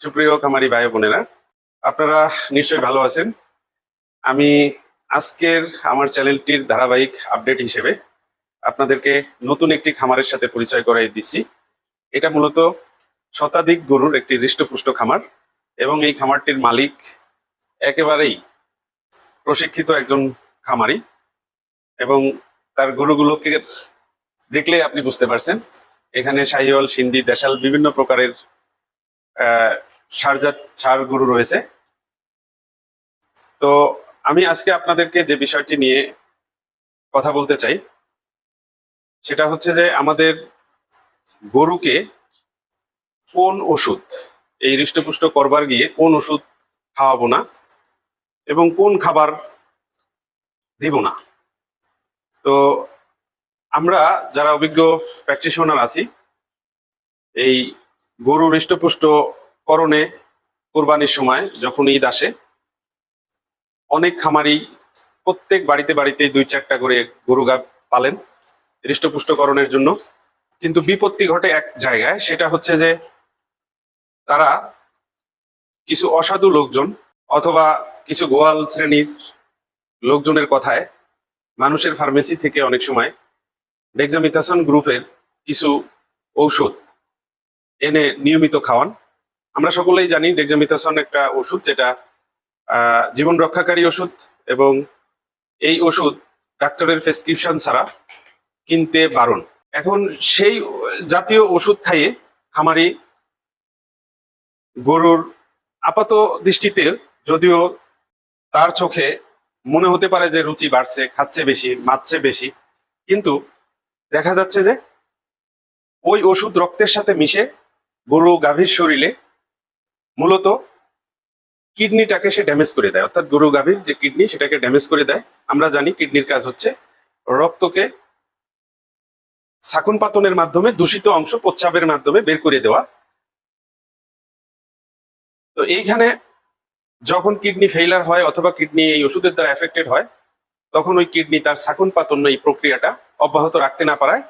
সুপ্রিয় খামারি ভাই বোনেরা, আপনারা নিশ্চয়ই ভালো আছেন। আমি আজকের আমার চ্যানেলটির ধারাবাহিক আপডেট হিসেবে আপনাদেরকে নতুন একটি খামারের সাথে পরিচয় করাই দিচ্ছি। এটা মূলত শতাধিক গরুর একটি হৃষ্টপুষ্ট খামার এবং এই খামারটির মালিক একেবারেই প্রশিক্ষিত একজন খামারি এবং তার গরুগুলোকে দেখলে আপনি বুঝতে পারছেন। এখানে শাহিওয়াল, সিন্ধি, দেশাল বিভিন্ন প্রকারের সারজাত সার গরু রয়েছে। তো আমি আজকে আপনাদেরকে যে বিষয়টি নিয়ে কথা বলতে চাই, সেটা হচ্ছে যে আমাদের গরুকে কোন ওষুধ, এই হৃষ্টপুষ্ট করবার গিয়ে কোন ওষুধ খাওয়াবো না এবং কোন খাবার দিব না। তো আমরা যারা অভিজ্ঞ প্র্যাকটিশনার আছি, এই গরু হৃষ্টপুষ্ট করণে কোরবানির সময় যখন ঈদ আসে, অনেক খামারি প্রত্যেক বাড়িতে বাড়িতে দুই চারটা করে গরু গা পালেন হৃষ্টপুষ্টকরণের জন্য। কিন্তু বিপত্তি ঘটে এক জায়গায়, সেটা হচ্ছে যে তারা কিছু অসাধু লোকজন অথবা কিছু গোয়াল শ্রেণির লোকজনের কথায় মানুষের ফার্মেসি থেকে অনেক সময় ডেক্সামিথাসন গ্রুপের কিছু ঔষধ এনে নিয়মিত খাওয়ান। আমরা সকলেই জানি ডেক্সামিথাসন একটা ওষুধ যেটা জীবন রক্ষাকারী ওষুধ এবং এই ওষুধ ডাক্তারের প্রেসক্রিপশন ছাড়া কিনতে বারণ। এখন সেই জাতীয় ওষুধ খাইয়ে খামারি গরুর আপাত দৃষ্টিতে যদিও তার চোখে মনে হতে পারে যে রুচি বাড়ছে, খাচ্ছে বেশি মাচ্ছে বেশি, কিন্তু দেখা যাচ্ছে যে ওই ওষুধ রক্তের সাথে মিশে গরু গাভীর শরীরে মূলত কিডনিটাকে সে ড্যামেজ করে দেয়। অর্থাৎ গরু গাভীর যে কিডনি, সেটাকে ড্যামেজ করে দেয়। আমরা জানি কিডনির কাজ হচ্ছে রক্তকে সাকুন পাতনের মাধ্যমে দূষিত অংশ প্রচ্ছাবের মাধ্যমে বের করে দেওয়া। তো এইখানে যখন কিডনি ফেইলার হয় অথবা কিডনি এই ওষুধের দ্বারা এফেক্টেড হয়, তখন ওই কিডনি তার সাকুন পাতন এই প্রক্রিয়াটা অব্যাহত রাখতে না পারায়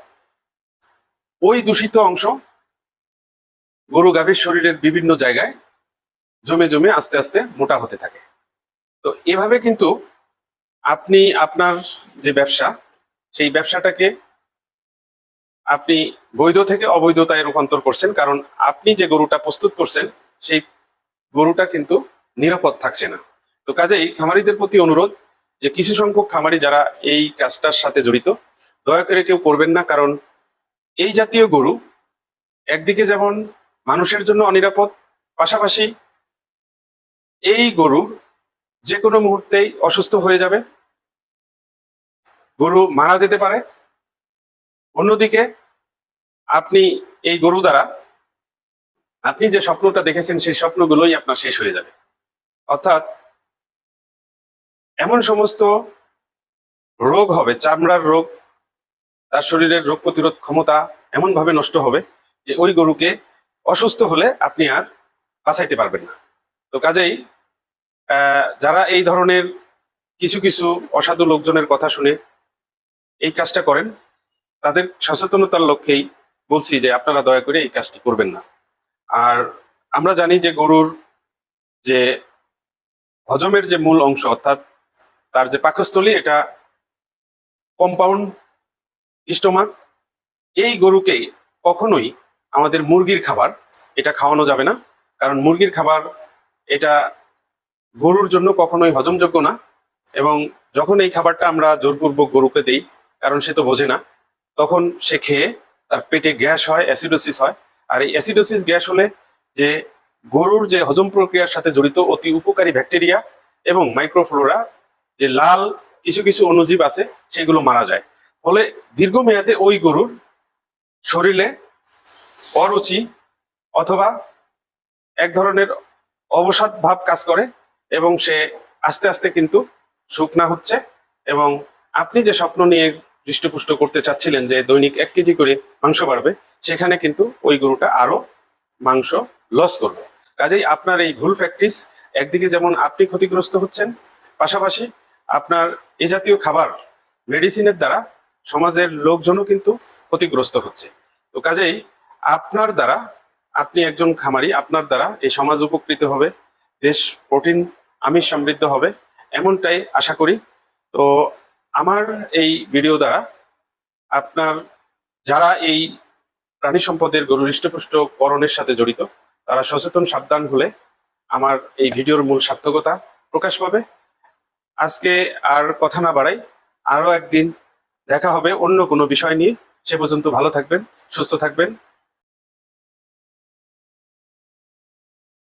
ওই দূষিত অংশ গরু গাভীর শরীরের বিভিন্ন জায়গায় জমে জমে আস্তে আস্তে মোটা হতে থাকে। তো এভাবে কিন্তু আপনি আপনার যে ব্যবসা, সেই ব্যবসাটাকে আপনি বৈধ থেকে অবৈধতায় রূপান্তর করছেন, কারণ আপনি যে গরুটা প্রস্তুত করছেন, সেই গরুটা কিন্তু নিরাপদ থাকছে না। তো কাজেই খামারিদের প্রতি অনুরোধ যে কিছু সংখ্যক খামারি যারা এই কাজটার সাথে জড়িত, দয়া করে কেউ করবেন না, কারণ এই জাতীয় গরু একদিকে যেমন মানুষের জন্য অনিরাপদ, পাশাপাশি এই গরু যে কোনো মুহূর্তেই অসুস্থ হয়ে যাবে। গরু মারা যেতে পারে। অন্যদিকে আপনি এই গরু দ্বারা আপনি যে স্বপ্নটা দেখেছেন, সেই স্বপ্নগুলোই আপনার শেষ হয়ে যাবে। অর্থাৎ এমন সমস্ত রোগ হবে, চামড়ার রোগ, তার শরীরের রোগ প্রতিরোধ ক্ষমতা এমন ভাবে নষ্ট হবে যে ওই গরুকে অসুস্থ হলে আপনি আর বাঁচাইতে পারবেন না। তো কাজেই যারা এই ধরনের কিছু কিছু অসাধু লোকজনের কথা শুনে এই কাজটা করেন, তাদের সচেতনতার লক্ষ্যেই বলছি যে আপনারা দয়া করে এই কাজটি করবেন না। আর আমরা জানি যে গরুর যে হজমের যে মূল অংশ, অর্থাৎ তার যে পাকস্থলী, এটা কম্পাউন্ড স্টোমাক এই গরুকে কখনোই আমাদের মুরগির খাবার এটা খাওয়ানো যাবে না। কারণ মুরগির খাবার এটা গরুর জন্য কখনোই হজমযোগ্য না এবং যখন এই খাবারটা আমরা জোরপূর্বক গরুকে দেই, কারণ সে তো বোঝে না, তখন সে খেয়ে তার পেটে গ্যাস হয়, অ্যাসিডোসিস হয়। আর এই অ্যাসিডোসিস গ্যাস হলে যে গরুর যে হজম প্রক্রিয়ার সাথে জড়িত অতি উপকারী ব্যাকটেরিয়া এবং মাইক্রোফ্লোরা, যে লাল কিছু কিছু অণুজীব আছে, সেগুলো মারা যায়। ফলে দীর্ঘমেয়াদে ওই গরুর শরীরে অরুচি অথবা এক ধরনের অবসাদ ভাব কাজ করে এবং সে আস্তে আস্তে কিন্তু শুকনা হচ্ছে এবং আপনি যে স্বপ্ন নিয়ে হৃষ্টপুষ্ট করতে চাচ্ছিলেন যে দৈনিক এক কেজি করে মাংস বাড়বে, সেখানে কিন্তু ওই গরুটা আরও মাংস লস করবে। কাজেই আপনার এই ভুল প্র্যাকটিস একদিকে যেমন আপনি ক্ষতিগ্রস্ত হচ্ছেন, পাশাপাশি আপনার এ জাতীয় খাবার মেডিসিনের দ্বারা সমাজের লোকজনও কিন্তু ক্ষতিগ্রস্ত হচ্ছে। তো কাজেই আপনার দ্বারা আপনি একজন খামারি, আপনার দ্বারা এই সমাজ উপকৃত হবে, দেশ প্রোটিন, আমিষ সমৃদ্ধ হবে, এমনটাই আশা করি। তো আমার এই ভিডিও দ্বারা আপনার যারা এই প্রাণী সম্পদের গরু হৃষ্টপুষ্ট করণের সাথে জড়িত, তারা সচেতন, সাবধান হলে আমার এই ভিডিওর মূল সার্থকতা প্রকাশ পাবে। আজকে আর কথা না বাড়াই, আরও একদিন দেখা হবে অন্য কোনো বিষয় নিয়ে। সে পর্যন্ত ভালো থাকবেন, সুস্থ থাকবেন।